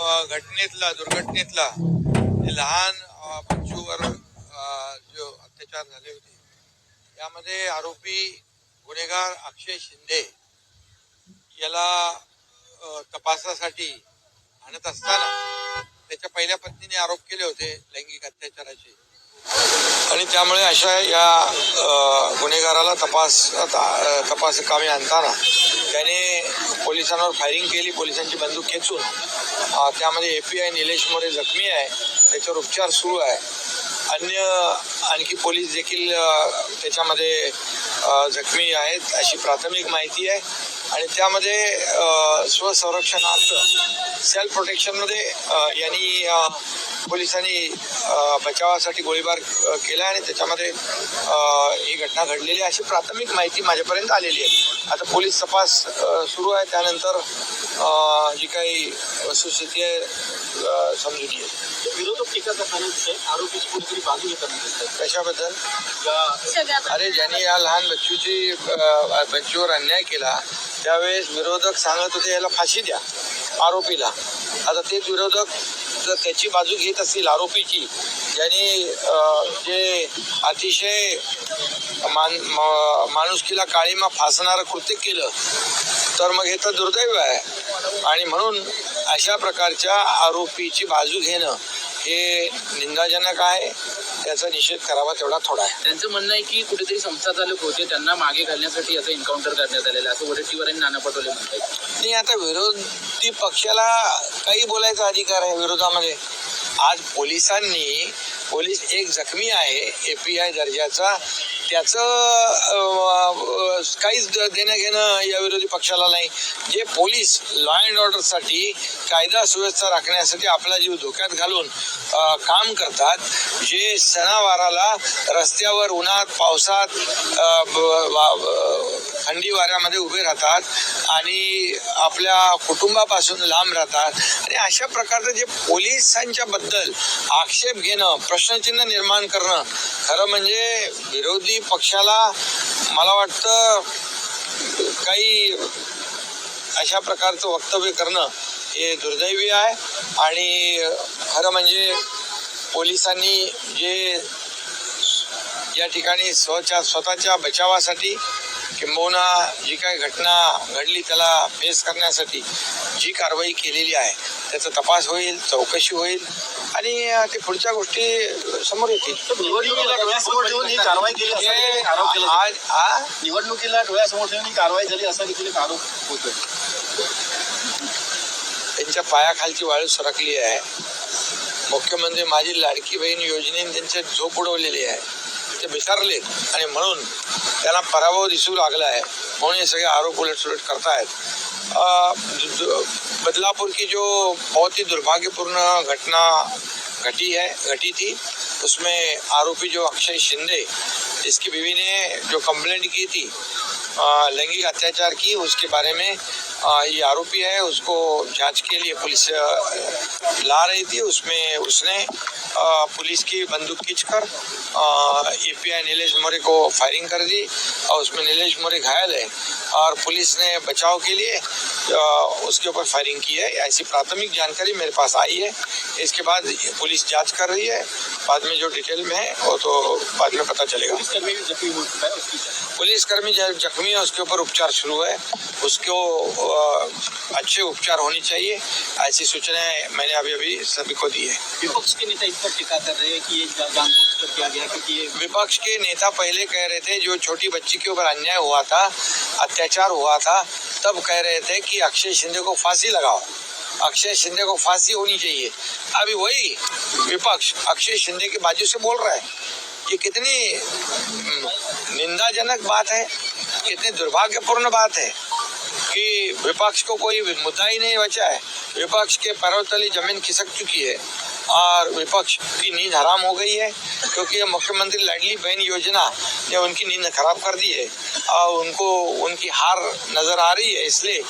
घटनेतला दुर्घटनेतला लहान बच्चूवर जो अत्याचार झाले होते यामध्ये आरोपी गुन्हेगार अक्षय शिंदे याला तपासासाठी आणत असताना त्याच्या पहिल्या पत्नीने आरोप केले होते लैंगिक आणि त्यामुळे अशा या गुन्हेगाराला तपास तपास कामी आणताना त्याने पोलिसांवर फायरिंग केली पोलिसांची बंदूक खेचून अ, त्यामध्ये एपीआय निलेश मोरे जखमी आहे त्याच्यावर उपचार सुरू आहे. अन्य आणखी पोलीस देखील त्याच्यामध्ये जखमी आहेत अशी प्राथमिक माहिती आहे. आणि त्यामध्ये स्वसंरक्षणार्थ सेल्फ प्रोटेक्शनमध्ये यांनी पोलिसांनी बचावासाठी गोळीबार केला आणि त्याच्यामध्ये ही घटना घडलेली आहे अशी प्राथमिक माहिती माझ्यापर्यंत आलेली आहे. आता पोलीस तपास सुरू आहे. त्यानंतर जी काही वस्तुस्थिती आहे समजून येईल. विरोधक टीका करताना आरोपीची कुठेतरी बाजू घेताना कशाबद्दल? या अरे ज्यांनी या लहान बच्चूची बच्चूवर अन्याय केला त्यावेळेस विरोधक सांगत होते याला फाशी द्या आरोपीला. आता तेच विरोधक जर त्याची बाजू घेत असतील आरोपीची ज्यांनी जे अतिशय मान म- माणुसकीला काळीमा फासणारं कृत्य केलं तर मग हे तर दुर्दैव आहे. आणि म्हणून अशा प्रकारच्या आरोपीची बाजू घेणं हे निंदाजनक आहे त्याचा निषेध करावा तेवढा थोडा आहे. त्यांचं म्हणणं आहे की कुठेतरी संस्था चालक होते त्यांना मागे घालण्यासाठी याचं एन्काउंटर करण्यात आलेलं आहे असं वडेट्टीवार आणि नाना पटोले म्हणतात. नाही आता विरोधी पक्षाला काही बोलायचा अधिकार आहे विरोधामध्ये. आज पोलिसांनी पोलीस एक जखमी आहे एपीआय दर्जाचा त्याचं काहीच देणं घेणं या विरोधी पक्षाला नाही. जे पोलीस लॉ अँड ऑर्डरसाठी कायदा सुव्यवस्था राखण्यासाठी आपला जीव धोक्यात घालून काम करतात जे सणावाराला रस्त्यावर उन्हात पावसात वा- थंडी वाऱ्यामध्ये उभे राहतात आणि आपल्या कुटुंबापासून लांब राहतात. आणि अशा प्रकारचं जे पोलिसांच्या बद्दल आक्षेप घेणं प्रश्नचिन्ह निर्माण करणं खरं म्हणजे विरोधी पक्षाला मला वाटतं काही अशा प्रकारचं वक्तव्य करणं हे दुर्दैवी आहे. आणि खरं म्हणजे पोलिसांनी जे या ठिकाणी स्वच्या स्वतःच्या बचावासाठी किंबहुना जी काही घटना घडली त्याला फेस करण्यासाठी जी कारवाई केलेली आहे त्याचा तपास होईल चौकशी होईल आणि ते पुढच्या गोष्टी समोर येतील. निवडणुकीला डोळ्यासमोर ठेवून ही कारवाई केली असा आज निवडणुकीला डोळ्यासमोर ठेवून ही कारवाई झाली असा देखील एक आरोप होतोय. त्यांच्या पायाखालची वाळू सरकली आहे. मुख्यमंत्री माझी लाडकी बहीण योजनेने त्यांचे झोप उडवलेली आहे. ते विसरलेत आणि म्हणून त्यांना पराभव दिसू लागला आहे. म्हणून हे सगळे आरोप उलटसुलट करतायत. अ, बदलापुर की जो बहुत ही दुर्भाग्यपूर्ण घटना घटी है घटी थी उसमें आरोपी जो अक्षय शिंदे जिसकी बीवी ने जो कंप्लेंट की थी लैंगिक अत्याचार की, उसके बारे में ये आरोपी है, उसको जाँच के लिए पुलिस ला रही थी, उसमें उसने पुलिस की बंदूक खींचकर आई नीलेश मोरे को फायरिंग कर दी, और उसमें नीलेश मोरे घायल है, और पुलिस ने बचाव के लिए उसके ऊपर फायरिंग की है। ऐसी प्राथमिक जानकारी मेरे पास आई है। इसके बाद पुलिस जाँच कर रही है। बाद में जो डिटेल में है वो तो बाद में पता चलेगा। पुलिसकर्मी जखमी हो उसकी है ऊपर उपचार शुरू है। उसको अच्छे उपचार होनी चाहिए। ऐसी सूचनाएँ मैंने अभी अभी सभी को दी है। विपक्ष के नेता इस पर टिका कर रहे हैं कि ये जा- जानबूझकर किया गया क्योंकि विपक्ष के नेता पहले कह रहे थे जो छोटी बच्ची के ऊपर अन्याय हुआ था अत्याचार हुआ था तब कह रहे थे कि अक्षय शिंदे को फांसी लगाओ। अक्षय शिंदे को फांसी होनी चाहिए। अभी वही विपक्ष अक्षय शिंदे की बाजू से बोल रहा है ये कितनी हम्म, निंदाजनक बात है कितनी दुर्भाग्यपूर्ण बात है कि विपक्ष को कोई मुद्दा ही नहीं बचा है। विपक्ष के पैरों तले ज़मीन खिसक चुकी है। और विपक्ष की नींद हराम हो गई है, क्योंकि मुख्यमंत्री लाडली बहन योजना ने उनकी नींद खराब कर दी है और उनको, उनकी हार नज़र आ रही है, इसलिए